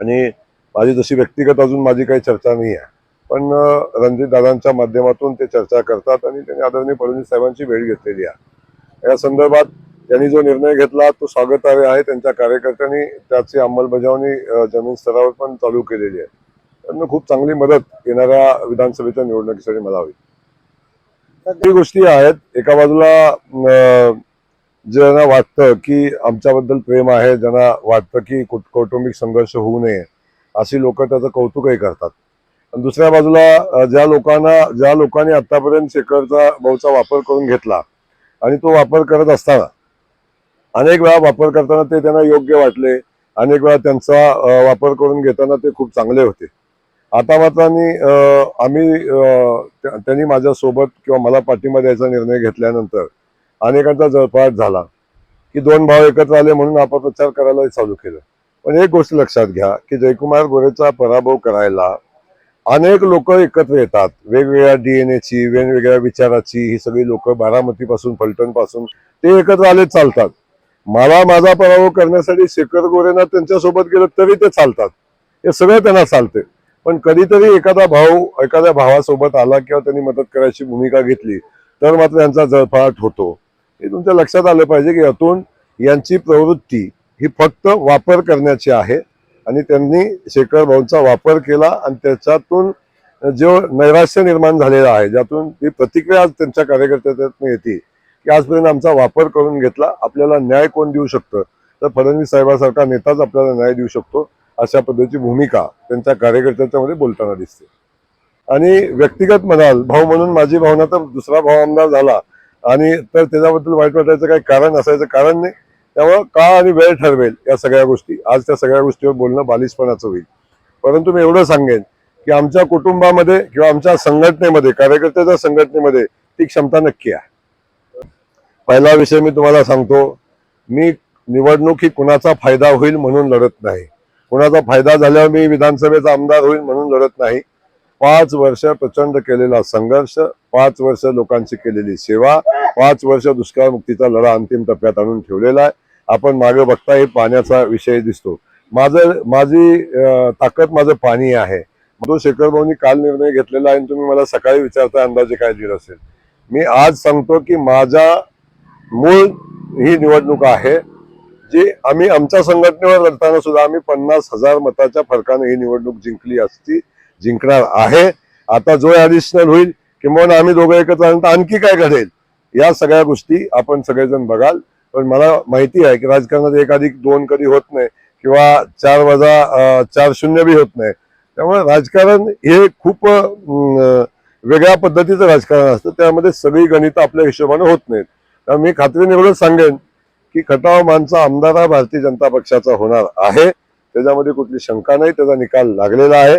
आणि माझी तशी व्यक्तिगत अजून माझी काही चर्चा नाही आहे. पण रणजितदादांच्या माध्यमातून ते चर्चा करतात आणि त्यांनी आदरणीय फडणवीस साहेबांची भेट घेतलेली आहे. या संदर्भात त्यांनी जो निर्णय घेतला तो स्वागतार्ह आहे. त्यांच्या कार्यकर्त्यांनी त्याची अंमलबजावणी जमीन स्तरावर पण चालू केलेली आहे. त्यांना खूप चांगली मदत येणाऱ्या विधानसभेच्या निवडणुकीसाठी मला हवी. काही गोष्टी आहेत. एका बाजूला ज्यांना वाटतं की आमच्याबद्दल प्रेम आहे ज्यांना वाटतं की कुट- कौटुंबिक संघर्ष होऊ नये अशी लोक त्याचं कौतुकही करतात. आणि दुसऱ्या बाजूला ज्या लोकांना ज्या लोकांनी आतापर्यंत शेखरचा भाऊचा वापर करून घेतला आणि तो वापर करत असताना अनेक वेळा वापर करताना ते त्यांना योग्य वाटले अनेक वेळा त्यांचा वापर करून घेताना ते खूप चांगले होते. आता मात्र आम्ही त्यांनी माझ्यासोबत किंवा मला पाठिंबा द्यायचा निर्णय घेतल्यानंतर अनेकांचा जळपाट झाला की दोन भाव एकत्र आले म्हणून आपण प्रचार करायला चालू केलं. पण एक गोष्ट लक्षात घ्या की जयकुमार गोरेचा पराभव करायला अनेक लोक एकत्र येतात. वेगवेगळ्या डीएनएची वेगवेगळ्या विचाराची ही सगळी लोक बारामतीपासून फलटणपासून ते एकत्र आले चालतात. मला माझा पराभव करण्यासाठी शेखर गोरेंना त्यांच्यासोबत गेलं तरी ते चालतात. हे सगळं त्यांना चालते पण कधीतरी एखादा भाऊ एखाद्या भावासोबत आला किंवा त्यांनी मदत करायची भूमिका घेतली तर मात्र यांचा जळफाट होतो. हे तुमच्या लक्षात आलं पाहिजे की यातून यांची प्रवृत्ती ही फक्त वापर करण्याची आहे आणि त्यांनी शेखर भाऊंचा वापर केला आणि त्याच्यातून जो नैराश्य निर्माण झालेला आहे ज्यातून ती प्रतिक्रिया आज त्यांच्या कार्यकर्त्यातून येते की आजपर्यंत आमचा वापर करून घेतला आपल्याला न्याय कोण देऊ शकतं? तर फडणवीस साहेबांसारखा नेताच आपल्याला न्याय देऊ शकतो अशा पद्धतीची भूमिका त्यांच्या कार्यकर्त्यांच्यामध्ये बोलताना दिसते. आणि व्यक्तिगत म्हणाल भाऊ म्हणून माझी भावना तर दुसरा भाऊ आमदार झाला आणि तर त्याच्याबद्दल वाईट वाटायचं काही कारण असायचं कारण नाही. त्यामुळं काळ आणि वेळ ठरवेल या सगळ्या गोष्टी. आज त्या सगळ्या गोष्टीवर बोलणं बालिशपणाचं होईल. परंतु मी एवढं सांगेन की आमच्या कुटुंबामध्ये किंवा आमच्या संघटनेमध्ये कार्यकर्त्याच्या संघटनेमध्ये ती क्षमता नक्की आहे. पहिला विषय मी तुम्हाला सांगतो मी निवडणूक ही कुणाचा फायदा होईल म्हणून लढत नाही. कुणाचा फायदा झाल्यावर मी विधानसभेचा आमदार होईल म्हणून लढत नाही. पाच वर्ष प्रचंड केलेला संघर्ष पाच वर्ष लोकांची केलेली सेवा पाच वर्ष दुष्काळ मुक्तीचा लढा अंतिम टप्प्यात आणून ठेवलेला आहे. आपण मागे बघता हे पाण्याचा विषय दिसतो. माझं माझी ताकद माझं पाणी आहे. तो शेखर भाऊनी काल निर्णय घेतलेला आहे आणि तुम्ही मला सकाळी विचारता अंदाजे काय दिलं असेल. मी आज सांगतो की माझा मूळ ही निवडणूक आहे जी आम्ही आमच्या संघटनेवर लढताना सुद्धा आम्ही पन्नास हजार मताच्या फरकाने ही निवडणूक जिंकली असती. जिंकणार आहे. आता जो ॲडिशनल होईल किंवा आम्ही दोघं एकत्र आल्यानंतर आणखी काय घडेल? या सगळ्या गोष्टी आपण सगळेजण बघाल. पण मला माहिती आहे की राजकारणात एक अधिक दोन कधी होत नाही किंवा चार वजा चार शून्य बी होत नाही. त्यामुळे राजकारण हे खूप वेगळ्या पद्धतीचं राजकारण असतं. त्यामध्ये सगळी गणितं आपल्या हिशोबाने होत नाहीत. त्यामुळे मी खात्रीने एवढंच सांगेन की खटाव मानचा आमदार हा भारतीय जनता पक्षाचा होणार आहे. त्याच्यामध्ये कुठली शंका नाही. त्याचा निकाल लागलेला आहे.